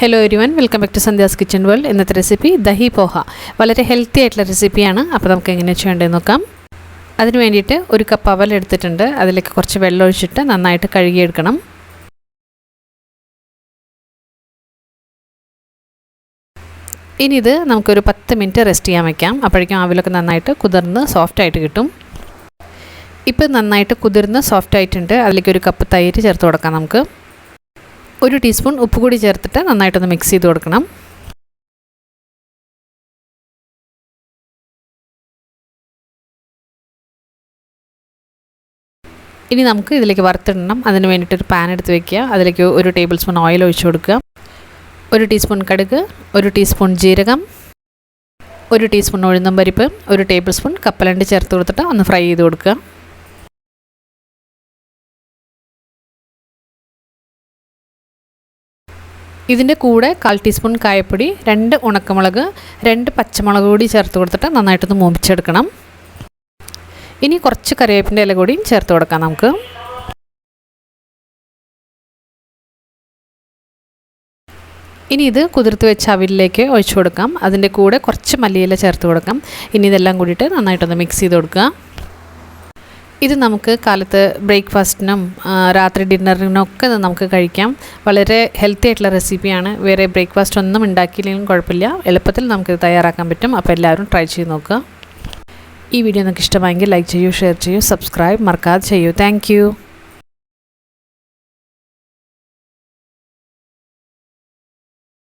Hello everyone welcome back to Sandhya's kitchen world ഇന്നത്തെ recipe dahi poha. വളരെ healthy ആയിട്ടുള്ള റെസിപ്പിയാണ് അപ്പോൾ നമുക്ക് എങ്ങനെ ചെയ്യേണ്ടതെന്ന് നോക്കാം. അതിന് വേണ്ടിയിട്ട് ഒരു കപ്പ് അവൽ എടുത്തിട്ടുണ്ട്. അതിലേക്ക് കുറച്ച് വെള്ളം ഒഴിച്ചിട്ട് നന്നായിട്ട് കഴുകിയെടുക്കണം. ഇനി ഇത് നമുക്കൊരു പത്ത് മിനിറ്റ് റെസ്റ്റ് ചെയ്യാൻ വയ്ക്കാം അപ്പോഴേക്കും അവലൊക്കെ നന്നായിട്ട് കുതിർന്ന് സോഫ്റ്റ് ആയിട്ട് കിട്ടും. ഇപ്പോൾ നന്നായിട്ട് കുതിർന്ന് സോഫ്റ്റ് ആയിട്ടുണ്ട്. അതിലേക്ക് ഒരു കപ്പ് തൈര് ചേർത്ത് കൊടുക്കാം നമുക്ക്. ഒരു ടീസ്പൂൺ ഉപ്പ് കൂടി ചേർത്തിട്ട് നന്നായിട്ടൊന്ന് മിക്സ് ചെയ്ത് കൊടുക്കണം. ഇനി നമുക്ക് ഇതിലേക്ക് വറുത്തിടണം. അതിന് വേണ്ടിയിട്ട് ഒരു പാൻ എടുത്ത് വെക്കുക. അതിലേക്ക് ഒരു ടേബിൾ സ്പൂൺ ഓയിൽ ഒഴിച്ചു കൊടുക്കുക. ഒരു ടീസ്പൂൺ കടുക് ഒരു ടീസ്പൂൺ ജീരകം ഒരു ടീസ്പൂൺ ഉഴുന്നും പരിപ്പ് ഒരു ടേബിൾ സ്പൂൺ കപ്പലണ്ടി ചേർത്ത് കൊടുത്തിട്ട് ഒന്ന് ഫ്രൈ ചെയ്ത് കൊടുക്കുക. ഇതിന്റെ കൂടെ കാൽ ടീസ്പൂൺ കായപ്പൊടി രണ്ട് ഉണക്കമുളക് രണ്ട് പച്ചമുളക് കൂടി ചേർത്ത് കൊടുത്തിട്ട് നന്നായിട്ടൊന്ന് മൂപ്പിച്ചെടുക്കണം. ഇനി കുറച്ച് കറിവേപ്പിന്റെ ഇല കൂടിയും ചേർത്ത് കൊടുക്കാം നമുക്ക്. ഇനി ഇത് കുതിർത്ത് വെച്ച അവിലേക്ക് ഒഴിച്ചു കൊടുക്കാം. അതിന്റെ കൂടെ കുറച്ച് മല്ലിയില ചേർത്ത് കൊടുക്കാം. ഇനി ഇതെല്ലാം കൂടിയിട്ട് നന്നായിട്ടൊന്ന് മിക്സ് ചെയ്ത് കൊടുക്കുക. ഇത് നമുക്ക് കാലത്ത് ബ്രേക്ക്ഫാസ്റ്റിനും രാത്രി ഡിന്നറിനും ഒക്കെ നമുക്ക് കഴിക്കാം. വളരെ ഹെൽത്തി ആയിട്ടുള്ള റെസിപ്പിയാണ് വേറെ ബ്രേക്ക്ഫാസ്റ്റ് ഒന്നും ഉണ്ടാക്കിയില്ലെങ്കിലും കുഴപ്പമില്ല. എളുപ്പത്തിൽ നമുക്കിത് തയ്യാറാക്കാൻ പറ്റും. അപ്പോൾ എല്ലാവരും ട്രൈ ചെയ്ത് നോക്കുക. ഈ വീഡിയോ നിങ്ങൾക്ക് ഇഷ്ടമായെങ്കിൽ ലൈക്ക് ചെയ്യൂ ഷെയർ ചെയ്യൂ സബ്സ്ക്രൈബ് മറക്കാതെ ചെയ്യൂ. താങ്ക്